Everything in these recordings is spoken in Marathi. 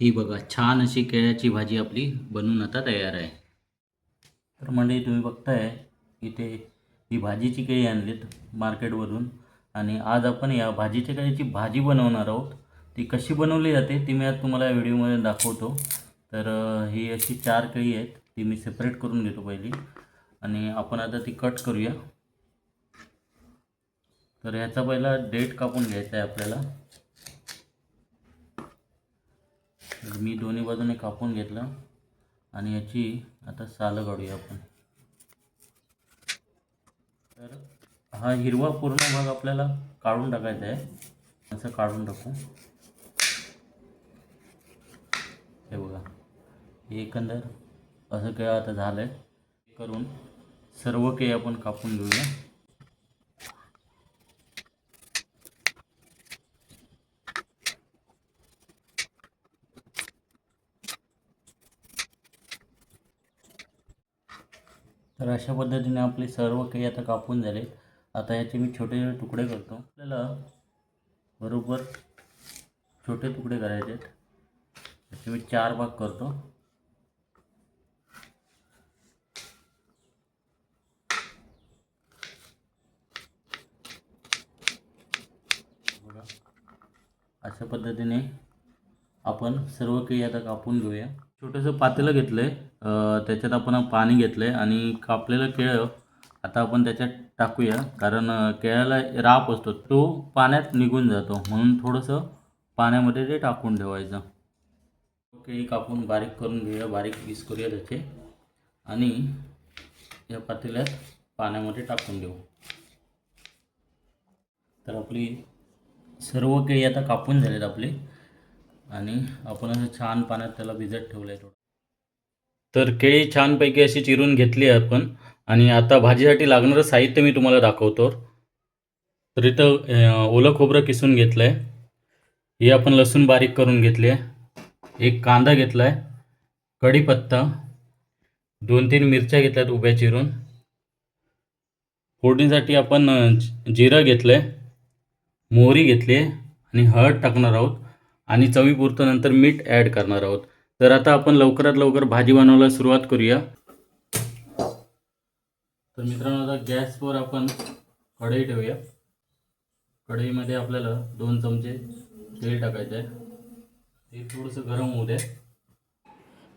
ही बघा छान अशी केळ्याची भाजी आपली बनवून आता तयार आहे. तर मंडळी तुम्ही बघताय इथे ही भाजीची केळी आणलीत मार्केटवरून आणि आज आपण या भाजीच्या केळीची भाजी बनवणार आहोत. ती कशी बनवली जाते ती मी आज तुम्हाला या व्हिडिओमध्ये दाखवतो. तर ही अशी चार केळी आहेत ती मी सेपरेट करून घेतो पहिली. आणि आपण आता ती कट करूया. तर ह्याचा पहिला डेट कापून घ्यायचा आहे आपल्याला. तर मी दोन्ही बाजूने कापून घेतलं आणि याची आता सालं काढूया आपण. तर हा हिरवा पूर्ण भाग आपल्याला काढून टाकायचा आहे. असं काढून टाकू. हे बघा हे एकंदर असं काय आता झालं आहे करून सर्व काही आपण कापून घेऊया. तर अशा पद्धतीने आपले सर्व काही आता कापून झाले आता याचे मी छोटे छोटे तुकडे करतो. आपल्याला बरोबर छोटे तुकडे करायचे आहेत. याचे मी चार भाग करतो. अशा पद्धतीने आपण सर्व काही आता कापून घेऊया. छोटंसं पातेलं घेतलं आहे त्याच्यात आपण पाणी घेतलं आहे आणि कापलेलं केळं आता आपण त्याच्यात टाकूया. कारण केळ्याला राप असतो. तो पाण्यात निघून जातो. म्हणून थोडंसं पाण्यामध्ये ते टाकून ठेवायचं. केळी कापून बारीक करून घेऊया. बारीक पीस करूया त्याचे. आणि या पातेल्यात पाण्यामध्ये टाकून देऊ. तर आपली सर्व केळी आता कापून झालेत आपली. आणि आपण असं छान पाण्यात त्याला भिजत ठेवलं आहे थोडं. तर केळी छानपैकी अशी चिरून घेतली आहे आपण. आणि आता भाजीसाठी लागणारं साहित्य मी तुम्हाला दाखवतो. तर इथं ओलं खोबरं किसून घेतलं आहे हे आपण लसूण बारीक करून घेतले. आहे एक कांदा घेतला आहे कढीपत्ता. दोन तीन मिरच्या घेतल्यात उभ्या चिरून. फोडणीसाठी आपण जिरं घेतलं आहे मोहरी घेतली आहे. आणि हळद टाकणार आहोत. आणि चवीपुरतं नंतर मीठ ॲड करणार आहोत. तर आता आपण लवकरात लवकर भाजी बनवायला सुरुवात करूया. तर मित्रांनो आता गॅसवर आपण कढई ठेवूया. कढईमध्ये आपल्याला दोन चमचे तेल टाकायचं आहे ते थोडंसं गरम होऊ द्या.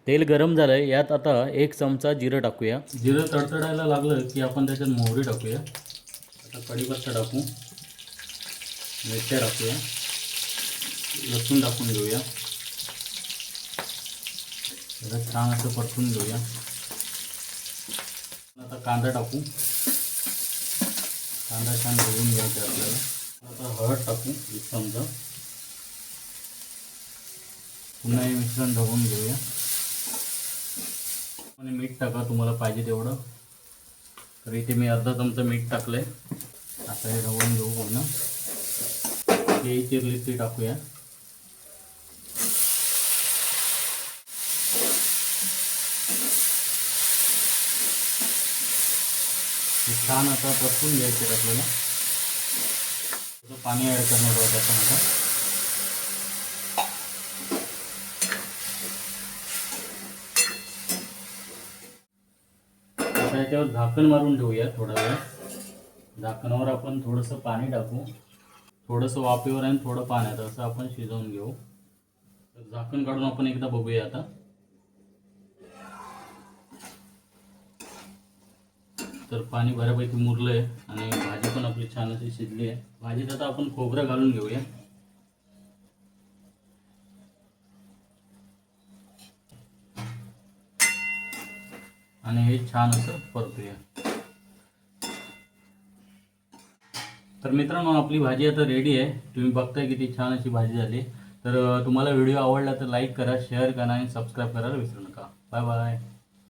तेल गरम झालं आहे यात आता एक चमचा जिरं टाकूया. जिरं तडतडायला लागलं की आपण त्याच्यात मोहरी टाकूया. आता कढीपत्ता टाकू. मिरच्या टाकूया. लसूण टाकून घेऊया. त्याला छान असं परतून घेऊया. आता कांदा टाकू. कांदा छान बघून घ्यायचा आपल्याला. आता हळद टाकू एक चमचा. पुन्हा हे मिश्रण ढवून घेऊया. आणि मीठ टाका तुम्हाला पाहिजे तेवढं. तर इथे मी अर्धा चमचा मीठ टाकलंय. आता हे ढवून घेऊ पुन्हा हे चिरली ती टाकूया. छान आता परतून घ्यायचे आपल्याला. पाणी ॲड करणार आहोत आपण आता याच्यावर झाकण मारून ठेवूया थोडा वेळ. झाकणावर आपण थोडंसं पाणी टाकू. थोडंसं वाफेवर आणि थोडं पाण्यात असं आपण शिजवून घेऊ. झाकण काढून आपण एकदा बघूया आता. तर पाणी बऱ्यापैकी मुरलं आहे आणि भाजी पण आपली छान अशी शिजली आहे. भाजीत आता आपण खोबरं घालून घेऊया. आणि हे छान असं परतूया. तर मित्रांनो आपली भाजी आता रेडी आहे. तुम्ही बघताय किती छान अशी भाजी झाली. तर तुम्हाला व्हिडिओ आवडला तर लाईक करा शेअर करा आणि सबस्क्राईब करायला विसरू नका. Bye bye